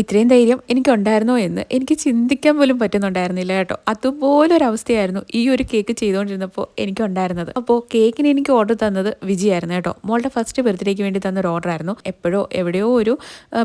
ഇത്രയും ധൈര്യം എനിക്കുണ്ടായിരുന്നോ എന്ന് എനിക്ക് ചിന്തിക്കാൻ പോലും പറ്റുന്നുണ്ടായിരുന്നില്ല കേട്ടോ. അതുപോലൊരു അവസ്ഥയായിരുന്നു ഈ ഒരു കേക്ക് ചെയ്തുകൊണ്ടിരുന്നപ്പോൾ എനിക്കുണ്ടായിരുന്നത്. അപ്പോൾ കേക്കിന് എനിക്ക് ഓർഡർ തന്നത് വിജയായിരുന്നു കേട്ടോ. മോളുടെ ഫസ്റ്റ് ബർത്ത്ഡേക്ക് വേണ്ടി തന്ന ഒരു ഓർഡറായിരുന്നു എപ്പോഴോ എവിടെയോ ഒരു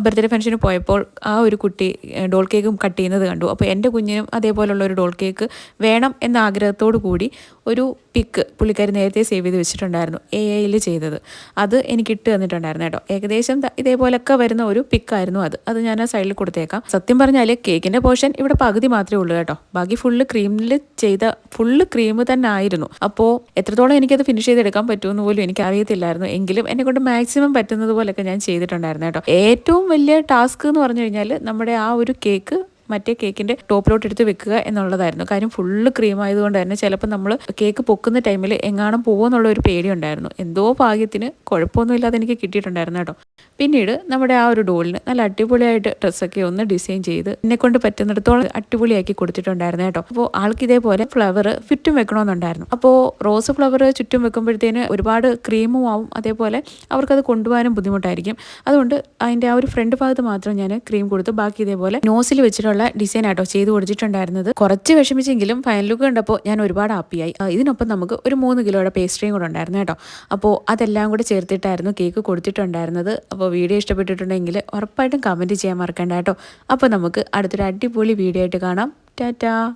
ബർത്ത്ഡേ ഫംഗ്ഷന് പോയപ്പോൾ ആ ഒരു കുട്ടി ഡോൾ കേക്കും കട്ട് ചെയ്യുന്നത് കണ്ടു. അപ്പോൾ എന്റെ കുഞ്ഞിനും അതേപോലുള്ള ഒരു ഡോൾ കേക്ക് വേണം എന്ന ആഗ്രഹത്തോടു കൂടി ഒരു പിക്ക് പുള്ളിക്കാരി നേരത്തെ സേവ് ചെയ്ത് വെച്ചിട്ടുണ്ടായിരുന്നു എ ഐയിൽ ചെയ്തത്. അത് എനിക്ക് ഇട്ട് തന്നിട്ടുണ്ടായിരുന്നു കേട്ടോ. ഏകദേശം ഇതേപോലൊക്കെ വരുന്ന ഒരു പിക്കായിരുന്നു അത്. അത് ഞാൻ ആ സൈഡിൽ കൊടുത്തേക്കാം. സത്യം പറഞ്ഞാൽ കേക്കിന്റെ പോർഷൻ ഇവിടെ പകുതി മാത്രമേ ഉള്ളൂ കേട്ടോ. ബാക്കി ഫുള്ള് ക്രീമിൽ ചെയ്ത ഫുള്ള് ക്രീം തന്നെ ആയിരുന്നു. അപ്പോൾ എത്രത്തോളം എനിക്കത് ഫിനിഷ് ചെയ്തെടുക്കാൻ പറ്റുമെന്ന് പോലും എനിക്ക് അറിയത്തില്ലായിരുന്നു എങ്കിലും എന്നെ കൊണ്ട് മാക്സിമം പറ്റുന്നത് പോലെയൊക്കെ ഞാൻ ചെയ്തിട്ടുണ്ടായിരുന്നു കേട്ടോ. ഏറ്റവും വലിയ ടാസ്ക് എന്ന് പറഞ്ഞു കഴിഞ്ഞാൽ നമ്മുടെ ആ ഒരു കേക്ക് മറ്റേ കേക്കിന്റെ ടോപ്പിലോട്ട് എടുത്ത് വെക്കുക എന്നുള്ളതായിരുന്നു. കാര്യം ഫുള്ള് ക്രീം ആയതുകൊണ്ട് തന്നെ ചിലപ്പോൾ നമ്മൾ കേക്ക് പൊക്കുന്ന ടൈമിൽ എങ്ങാനും പോകുമെന്നുള്ള ഒരു പേടിയുണ്ടായിരുന്നു എന്തോ ഭാഗ്യത്തിന് കുഴപ്പമൊന്നുമില്ലാതെ എനിക്ക് കിട്ടിയിട്ടുണ്ടായിരുന്നു കേട്ടോ. പിന്നീട് നമ്മുടെ ആ ഒരു ഡോളിന് നല്ല അടിപൊളിയായിട്ട് ഡ്രസ്സൊക്കെ ഒന്ന് ഡിസൈൻ ചെയ്ത് എന്നെ കൊണ്ട് പറ്റുന്നിടത്തോളം അടിപൊളിയാക്കി കൊടുത്തിട്ടുണ്ടായിരുന്നു കേട്ടോ. അപ്പോൾ ആൾക്ക് ഇതേപോലെ ഫ്ലവർ ചുറ്റും വെക്കണമെന്നുണ്ടായിരുന്നു. അപ്പോൾ റോസ് ഫ്ലവർ ചുറ്റും വെക്കുമ്പോഴത്തേന് ഒരുപാട് ക്രീമും ആവും. അതേപോലെ അവർക്കത് കൊണ്ടുപോകാനും ബുദ്ധിമുട്ടായിരിക്കും. അതുകൊണ്ട് അതിന്റെ ആ ഒരു ഫ്രണ്ട് ഭാഗത്ത് മാത്രം ഞാൻ ക്രീം കൊടുത്ത് ബാക്കി ഇതേപോലെ നോസിൽ വെച്ചിട്ടുള്ള ഡിസൈൻ ആട്ടോ ചെയ്ത് കൊടുത്തിട്ടുണ്ടായിരുന്നത്. കുറച്ച് വിഷമിച്ചെങ്കിലും ഫൈനൽ ലുക്ക് കണ്ടപ്പോൾ ഞാൻ ഒരുപാട് ഹാപ്പിയായി. ഇതിനൊപ്പം നമുക്ക് ഒരു മൂന്ന് കിലോയുടെ പേസ്ട്രിയും കൂടെ ഉണ്ടായിരുന്നു കേട്ടോ. അപ്പോൾ അതെല്ലാം കൂടെ ചേർത്തിട്ടായിരുന്നു കേക്ക് കൊടുത്തിട്ടുണ്ടായിരുന്നത്. അപ്പോൾ വീഡിയോ ഇഷ്ടപ്പെട്ടിട്ടുണ്ടെങ്കിൽ ഉറപ്പായിട്ടും കമന്റ് ചെയ്യാൻ മറക്കണ്ട കേട്ടോ. അപ്പോൾ നമുക്ക് അടുത്തൊരു അടിപൊളി വീഡിയോ ആയിട്ട് കാണാം. ടാറ്റാ.